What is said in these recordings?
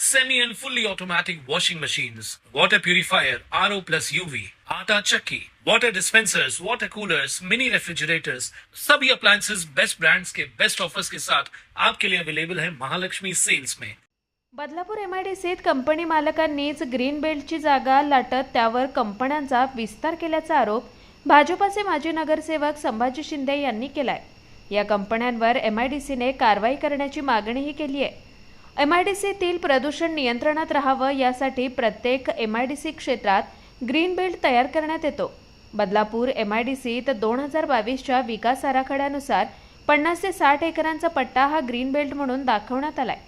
semi and fully automatic washing machines, water purifier, RO plus UV, आटा चक्की, water dispensers, water coolers, mini refrigerators, सभी appliances best brands के best offers के साथ आपके लिए अवेलेबल है महालक्ष्मी सेल्स में। बदलापूर एम आय डी सीत कंपनी मालकांनीच ग्रीन बेल्टची जागा लाटत त्यावर कंपन्यांचा विस्तार केल्याचा आरोप भाजपाचे माजी नगरसेवक संभाजी शिंदे यांनी केलाय. या कंपन्यांवर एम आय डी सीने कारवाई करण्याची मागणीही केली आहे. एम आय डी सीतील प्रदूषण नियंत्रणात राहावं यासाठी प्रत्येक एम आय डी सी क्षेत्रात ग्रीन बेल्ट तयार करण्यात येतो. बदलापूर एम आय डी सीत दोन हजार बावीसच्या विकास आराखड्यानुसार पन्नास ते साठ एकरांचा पट्टा हा ग्रीन बेल्ट म्हणून दाखवण्यात आलाय.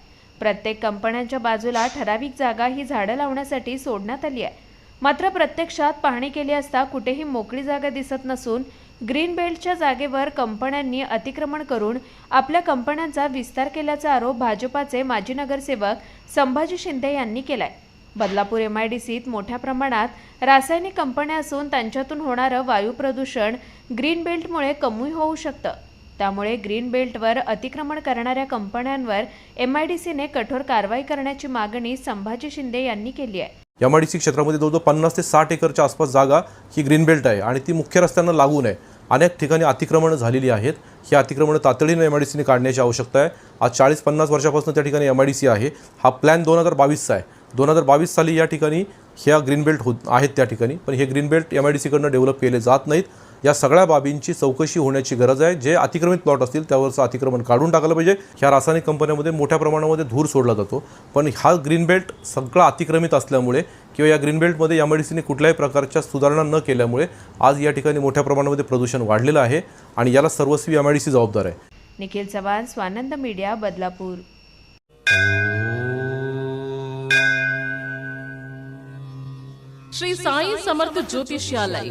प्रत्येक कंपन्यांच्या बाजूला ठराविक जागा ही झाडं लावण्यासाठी सोडण्यात आली आहे. मात्र प्रत्यक्षात पाहणी केली असता कुठेही मोकळी जागा दिसत नसून ग्रीन बेल्टच्या जागेवर कंपन्यांनी अतिक्रमण करून आपल्या कंपन्यांचा विस्तार केल्याचा आरोप भाजपाचे माजी नगरसेवक संभाजी शिंदे यांनी केलाय. बदलापूर एम आय डी सीत मोठ्या प्रमाणात रासायनिक कंपन्या असून त्यांच्यातून होणारं वायू प्रदूषण ग्रीन बेल्टमुळे कमी होऊ शकतं. त्यामुळे ग्रीन बेल्टवर अतिक्रमण करणाऱ्या कंपन्यांवर सीने कठोर कारवाई करण्याची मागणी संभाजी शिंदे यांनी केली आहे. एम आय डी सी क्षेत्रामध्ये जवळजवळ पन्नास ते साठ एकरच्या आसपास जागा ही ग्रीन बेल्ट आहे आणि ती मुख्य रस्त्यांना लागून आहे अनेक ठिकाणी अतिक्रमणं झालेली आहेत. ही अतिक्रमणं तातडीनं एम आय डी सीने काढण्याची आवश्यकता आहे. आज चाळीस पन्नास वर्षापासून त्या ठिकाणी एम आय डी सी आहे. हा प्लॅन दोन हजार बावीसचा आहे. दोन हजार बावीस साली या ठिकाणी ह्या ग्रीन बेल्ट होत आहेत त्या ठिकाणी. पण हे green belt M I D सीकडनं develop केले जात नाहीत. या सगळ्या बाबींची चौकशी होण्याची गरज आहे. जे अतिक्रमित प्लॉट असतील त्यावरचं अतिक्रमण काढून टाकलं पाहिजे. ह्या रासायनिक कंपन्यांमध्ये मोठ्या प्रमाणामध्ये धूर सोडला जातो. पण हा ग्रीन बेल्ट सगळा अतिक्रमित असल्यामुळे किंवा या ग्रीन बेल्टमध्ये एम आय डी सीने कुठल्याही प्रकारच्या सुधारणा न केल्यामुळे आज या ठिकाणी मोठ्या प्रमाणामध्ये प्रदूषण वाढलेलं आहे आणि याला सर्वस्वी एम आय डी सी जबाबदार आहे. निखिल चव्हाण स्वानंद मीडिया बदलापूर. श्री साई समर्थ ज्योतिष्यालय